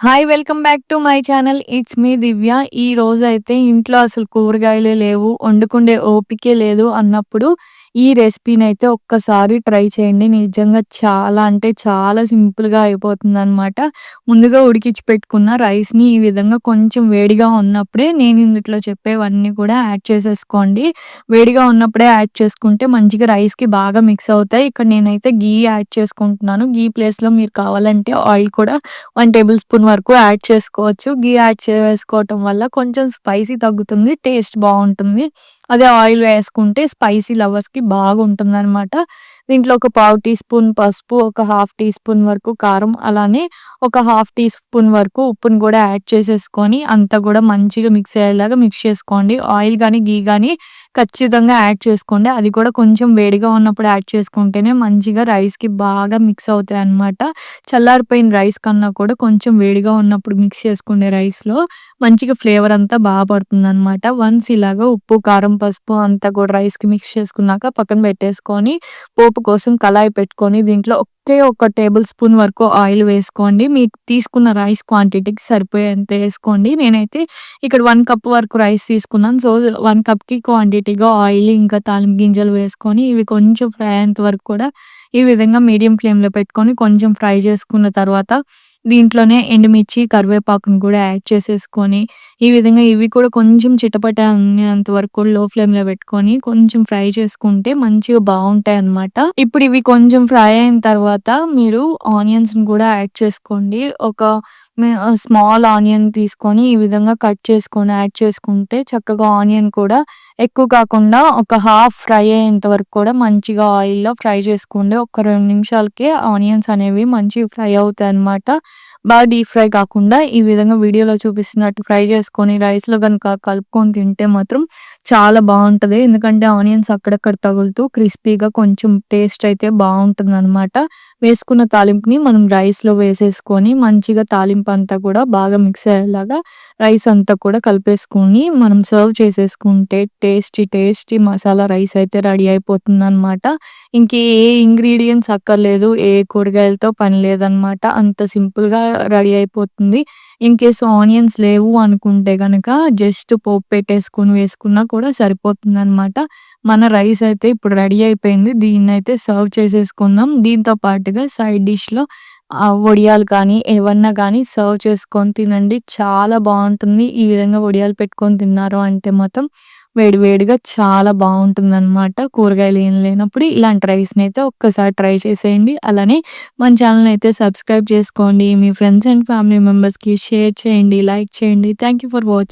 Hi welcome back to my channel it's me Divya ఈ రోజైతే ఇంట్లో అసలు కూరగాయలే లేవు వండుకుండే ఓపికే లేదు అన్నప్పుడు ఈ రెసిపీని అయితే ఒక్కసారి ట్రై చేయండి. నిజంగా చాలా అంటే చాలా సింపుల్గా అయిపోతుంది అనమాట ముందుగా ఉడికించి పెట్టుకున్న రైస్ని ఈ విధంగా కొంచెం వేడిగా ఉన్నప్పుడే నేను ఇందులో చెప్పేవన్నీ కూడా యాడ్ చేసేసుకోండి. వేడిగా ఉన్నప్పుడే యాడ్ చేసుకుంటే మంచిగా రైస్కి బాగా మిక్స్ అవుతాయి. ఇక్కడ నేనైతే గీ యాడ్ చేసుకుంటున్నాను. గీ ప్లేస్లో మీరు కావాలంటే ఆయిల్ కూడా వన్ టేబుల్ స్పూన్ వరకు యాడ్ చేసుకోవచ్చు. గీ యాడ్ చేసుకోవటం వల్ల కొంచెం స్పైసీ తగ్గుతుంది టేస్ట్ బాగుంటుంది. అదే ఆయిల్ వేసుకుంటే స్పైసీ లవర్స్కి బాగుంటుంది అనమాట దీంట్లో ఒక పావు టీ స్పూన్ పసుపు ఒక హాఫ్ టీ స్పూన్ వరకు కారం అలానే ఒక హాఫ్ టీ స్పూన్ వరకు ఉప్పుని కూడా యాడ్ చేసేసుకొని అంతా కూడా మంచిగా మిక్స్ అయ్యేలాగా మిక్స్ చేసుకోండి. ఆయిల్ కానీ గీ కానీ ఖచ్చితంగా యాడ్ చేసుకోండి. అది కూడా కొంచెం వేడిగా ఉన్నప్పుడు యాడ్ చేసుకుంటేనే మంచిగా రైస్కి బాగా మిక్స్ అవుతాయి అనమాట చల్లారిపోయిన రైస్ కన్నా కూడా కొంచెం వేడిగా ఉన్నప్పుడు మిక్స్ చేసుకునే రైస్లో మంచిగా ఫ్లేవర్ అంతా బాగా పడుతుంది అనమాట వన్స్ ఇలాగా ఉప్పు కారం పసుపు అంతా కూడా రైస్కి మిక్స్ చేసుకున్నాక పక్కన పెట్టేసుకొని పోపు కోసం కళాయి పెట్టుకొని దీంట్లో ఒకే ఒక టేబుల్ స్పూన్ వరకు ఆయిల్ వేసుకోండి. మీకు తీసుకున్న రైస్ క్వాంటిటీకి సరిపోయేంత వేసుకోండి. నేనైతే ఇక్కడ వన్ కప్ వరకు రైస్ తీసుకున్నాను. సో వన్ కప్కి క్వాంటిటీగా ఆయిల్ ఇంకా తాలింపు గింజలు వేసుకొని ఇవి కొంచెం ఫ్రై అయ్యేంత వరకు కూడా ఈ విధంగా మీడియం ఫ్లేమ్లో పెట్టుకొని కొంచెం ఫ్రై చేసుకున్న తర్వాత దీంట్లోనే ఎండుమిర్చి కరివేపాకును కూడా యాడ్ చేసేసుకొని ఈ విధంగా ఇవి కూడా కొంచెం చిటపట అనేంత వరకు లో ఫ్లేమ్లో పెట్టుకొని కొంచెం ఫ్రై చేసుకుంటే మంచిగా బాగుంటాయి అన్నమాట. ఇప్పుడు ఇవి కొంచెం ఫ్రై అయిన తర్వాత మీరు ఆనియన్స్ని కూడా యాడ్ చేసుకోండి. ఒక స్మాల్ ఆనియన్ తీసుకొని ఈ విధంగా కట్ చేసుకొని యాడ్ చేసుకుంటే చక్కగా ఆనియన్ కూడా ఎక్కువ కాకుండా ఒక హాఫ్ ఫ్రై అయ్యేంత వరకు కూడా మంచిగా ఆయిల్లో ఫ్రై చేసుకుంటే ఒక రెండు నిమిషాలకే ఆనియన్స్ అనేవి మంచిగా ఫ్రై అవుతాయి అన్నమాట బాగా డీప్ ఫ్రై కాకుండా ఈ విధంగా వీడియోలో చూపిస్తున్నట్టు ఫ్రై చేసుకొని రైస్లో కనుక కలుపుకొని తింటే మాత్రం చాలా బాగుంటుంది. ఎందుకంటే ఆనియన్స్ అక్కడక్కడ తగులుతూ క్రిస్పీగా కొంచెం టేస్ట్ అయితే బాగుంటుంది అనమాట వేసుకున్న తాలింపుని మనం రైస్లో వేసేసుకొని మంచిగా తాలింపు అంతా కూడా బాగా మిక్స్ అయ్యేలాగా రైస్ అంతా కూడా కలిపేసుకొని మనం సర్వ్ చేసేసుకుంటే టేస్టీ టేస్టీ మసాలా రైస్ అయితే రెడీ అయిపోతుంది అనమాట ఇంకే ఏ ఇంగ్రీడియంట్స్ అక్కర్లేదు ఏ కూరగాయలతో పని లేదనమాట అంత సింపుల్గా రెడీ అయిపోతుంది. ఇన్ కేస్ ఆనియన్స్ లేవు అనుకుంటే కనుక జస్ట్ పోపు పెట్టేసుకొని వేసుకున్నా కూడా సరిపోతుంది అనమాట మన రైస్ అయితే ఇప్పుడు రెడీ అయిపోయింది. దీన్ని అయితే సర్వ్ చేసేసుకుందాం. దీంతో పాటుగా సైడ్ డిష్లో వడియాలు కానీ ఏమన్నా కానీ సర్వ్ చేసుకొని తినండి. చాలా బాగుంటుంది. ఈ విధంగా వడియాలు పెట్టుకొని తిన్నారు అంటే మాత్రం వేడివేడిగా చాలా చాలా బాగుంటుందన్నమాట. కూరగాయలు ఏం లేనప్పుడు ఇలాంటి రైస్ని అయితే ఒక్కసారి ట్రై చేసేయండి. అలానే మన ఛానల్ అయితే సబ్స్క్రైబ్ చేసుకోండి. మీ ఫ్రెండ్స్ అండ్ ఫ్యామిలీ మెంబర్స్కి షేర్ చేయండి లైక్ చేయండి. Thank you for watching